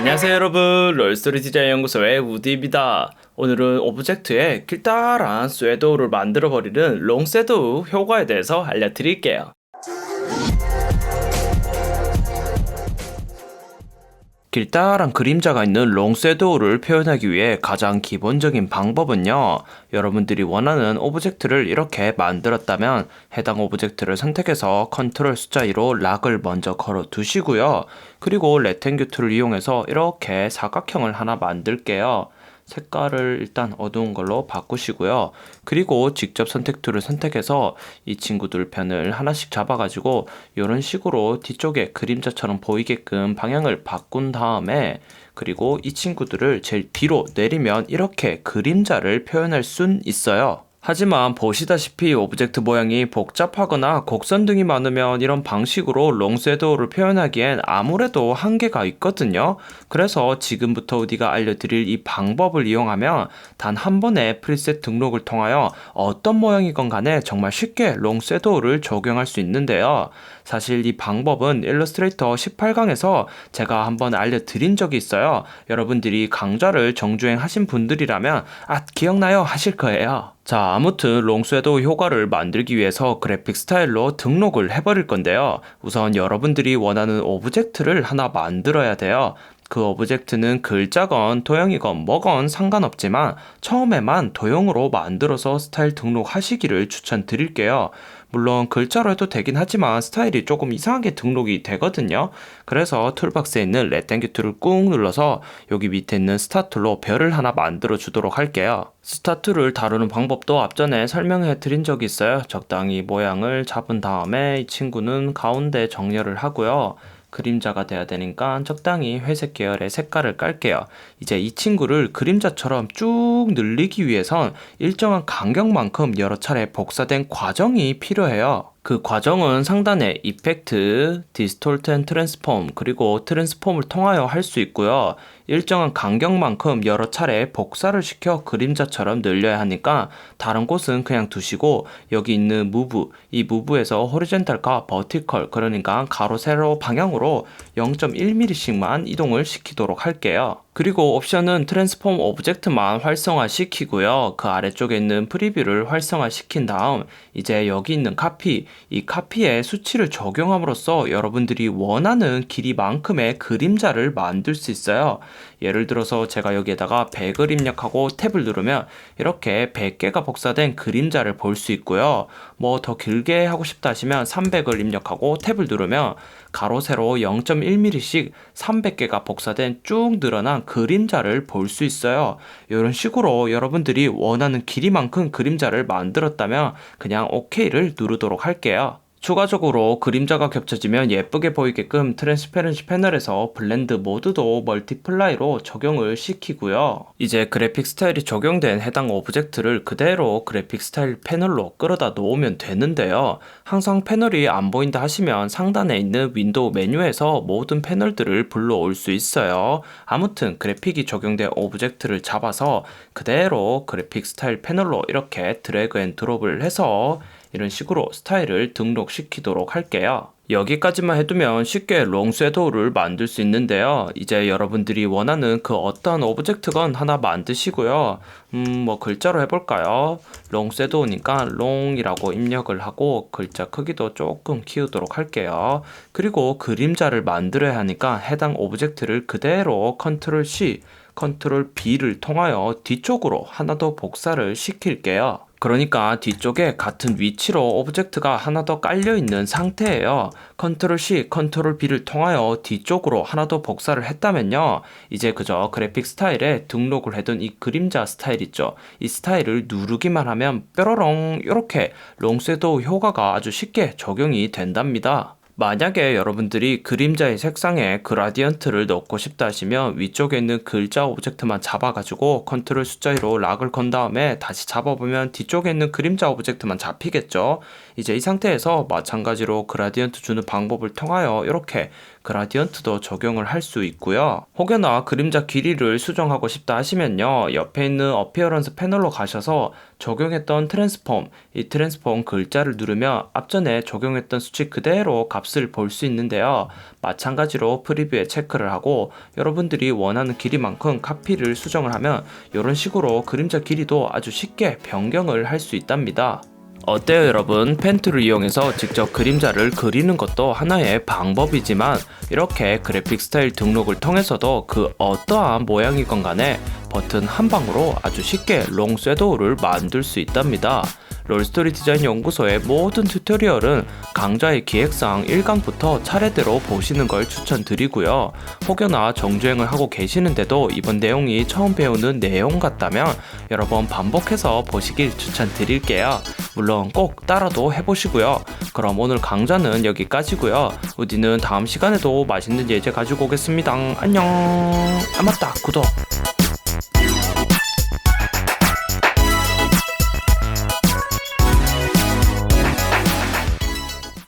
안녕하세요 여러분. 롤스토리 디자인 연구소의 우디입니다. 오늘은 오브젝트에 길다란 쇠도우를 만들어버리는 롱쇠도우 효과에 대해서 알려드릴게요 길다란 그림자가 있는 롱쇠도우를 표현하기 위해 가장 기본적인 방법은요 여러분들이 원하는 오브젝트를 이렇게 만들었다면 해당 오브젝트를 선택해서 컨트롤 숫자 2로 락을 먼저 걸어 두시고요. 그리고 레탱규 툴을 이용해서 이렇게 사각형을 하나 만들게요 색깔을 일단 어두운 걸로 바꾸시고요. 그리고 직접 선택 툴을 선택해서 이 친구들 편을 하나씩 잡아가지고 이런 식으로 뒤쪽에 그림자처럼 보이게끔 방향을 바꾼 다음에 그리고 이 친구들을 제일 뒤로 내리면 이렇게 그림자를 표현할 순 있어요. 하지만 보시다시피 오브젝트 모양이 복잡하거나 곡선 등이 많으면 이런 방식으로 롱쇄도우를 표현하기엔 아무래도 한계가 있거든요. 그래서 지금부터 우리가 알려드릴 이 방법을 이용하면 단 한 번의 프리셋 등록을 통하여 어떤 모양이건 간에 정말 쉽게 롱쇄도우를 적용할 수 있는데요. 사실 이 방법은 일러스트레이터 18강에서 제가 한번 알려드린 적이 있어요. 여러분들이 강좌를 정주행 하신 분들이라면 아 기억나요 하실 거예요. 자, 아무튼 롱스웨도 효과를 만들기 위해서 그래픽 스타일로 등록을 해버릴 건데요. 우선 여러분들이 원하는 오브젝트를 하나 만들어야 돼요. 그 오브젝트는 글자건 도형이건 뭐건 상관없지만 처음에만 도형으로 만들어서 스타일 등록하시기를 추천드릴게요. 물론 글자로 해도 되긴 하지만 스타일이 조금 이상하게 등록이 되거든요. 그래서 툴박스에 있는 레땡기 툴을 꾹 눌러서 여기 밑에 있는 스타 툴로 별을 하나 만들어 주도록 할게요. 스타 툴을 다루는 방법도 앞전에 설명해 드린 적이 있어요. 적당히 모양을 잡은 다음에 이 친구는 가운데 정렬을 하고요. 그림자가 돼야 되니까 적당히 회색 계열의 색깔을 깔게요. 이제 이 친구를 그림자처럼 쭉 늘리기 위해선 일정한 간격만큼 여러 차례 복사된 과정이 필요해요. 그 과정은 상단에 이펙트, 디스톨트 앤 트랜스폼, 그리고 트랜스폼을 통하여 할 수 있고요. 일정한 간격만큼 여러 차례 복사를 시켜 그림자처럼 늘려야 하니까 다른 곳은 그냥 두시고 여기 있는 무브, 이 무브에서 호리젠탈과 버티컬, 그러니까 가로 세로 방향으로 0.1mm씩만 이동을 시키도록 할게요. 그리고 옵션은 트랜스폼 오브젝트만 활성화시키고요. 그 아래쪽에 있는 프리뷰를 활성화시킨 다음 이제 여기 있는 카피, 이 카피에 수치를 적용함으로써 여러분들이 원하는 길이만큼의 그림자를 만들 수 있어요. 예를 들어서 제가 여기에다가 100을 입력하고 탭을 누르면 이렇게 100개가 복사된 그림자를 볼 수 있고요. 뭐 더 길게 하고 싶다 하시면 300을 입력하고 탭을 누르면 가로 세로 0.1mm씩 300개가 복사된 쭉 늘어난 그림자를 볼 수 있어요. 이런 식으로 여러분들이 원하는 길이만큼 그림자를 만들었다면 그냥 OK를 누르도록 할게요. 추가적으로 그림자가 겹쳐지면 예쁘게 보이게끔 트랜스페런시 패널에서 블렌드 모드도 멀티플라이로 적용을 시키고요. 이제 그래픽 스타일이 적용된 해당 오브젝트를 그대로 그래픽 스타일 패널로 끌어다 놓으면 되는데요. 항상 패널이 안 보인다 하시면 상단에 있는 윈도우 메뉴에서 모든 패널들을 불러올 수 있어요. 아무튼 그래픽이 적용된 오브젝트를 잡아서 그대로 그래픽 스타일 패널로 이렇게 드래그 앤 드롭을 해서 이런 식으로 스타일을 등록시키도록 할게요. 여기까지만 해두면 쉽게 롱쇄도우를 만들 수 있는데요. 이제 여러분들이 원하는 그 어떤 오브젝트건 하나 만드시고요. 음, 뭐 글자로 해볼까요? 롱쇄도우니까 롱이라고 입력을 하고 글자 크기도 조금 키우도록 할게요. 그리고 그림자를 만들어야 하니까 해당 오브젝트를 그대로 컨트롤 C, 컨트롤 B를 통하여 뒤쪽으로 하나 더 복사를 시킬게요. 그러니까 뒤쪽에 같은 위치로 오브젝트가 하나 더 깔려 있는 상태예요. 컨트롤 C, 컨트롤 B를 통하여 뒤쪽으로 하나 더 복사를 했다면요. 이제 그저 그래픽 스타일에 등록을 해둔 이 그림자 스타일 있죠. 이 스타일을 누르기만 하면 뾰로롱 이렇게 롱쇄도 효과가 아주 쉽게 적용이 된답니다. 만약에 여러분들이 그림자의 색상에 그라디언트를 넣고 싶다 하시면 위쪽에 있는 글자 오브젝트만 잡아가지고 컨트롤 숫자 2로 락을 건 다음에 다시 잡아보면 뒤쪽에 있는 그림자 오브젝트만 잡히겠죠. 이제 이 상태에서 마찬가지로 그라디언트 주는 방법을 통하여 이렇게 그라디언트도 적용을 할 수 있고요. 혹여나 그림자 길이를 수정하고 싶다 하시면요. 옆에 있는 어피어런스 패널로 가셔서 적용했던 트랜스폼, 이 트랜스폼 글자를 누르면 앞전에 적용했던 수치 그대로 값을 볼 수 있는데요. 마찬가지로 프리뷰에 체크를 하고 여러분들이 원하는 길이만큼 카피를 수정을 하면 이런 식으로 그림자 길이도 아주 쉽게 변경을 할 수 있답니다. 어때요 여러분? 펜툴을 이용해서 직접 그림자를 그리는 것도 하나의 방법이지만 이렇게 그래픽 스타일 등록을 통해서도 그 어떠한 모양이건 간에 버튼 한 방으로 아주 쉽게 롱 섀도우를 만들 수 있답니다. 롤스토리 디자인 연구소의 모든 튜토리얼은 강좌의 기획상 1강부터 차례대로 보시는 걸 추천드리고요. 혹여나 정주행을 하고 계시는데도 이번 내용이 처음 배우는 내용 같다면 여러 번 반복해서 보시길 추천드릴게요. 물론 꼭 따라도 해보시고요. 그럼 오늘 강좌는 여기까지고요. 우디는 다음 시간에도 맛있는 예제 가지고 오겠습니다. 안녕. 아 맞다 구독.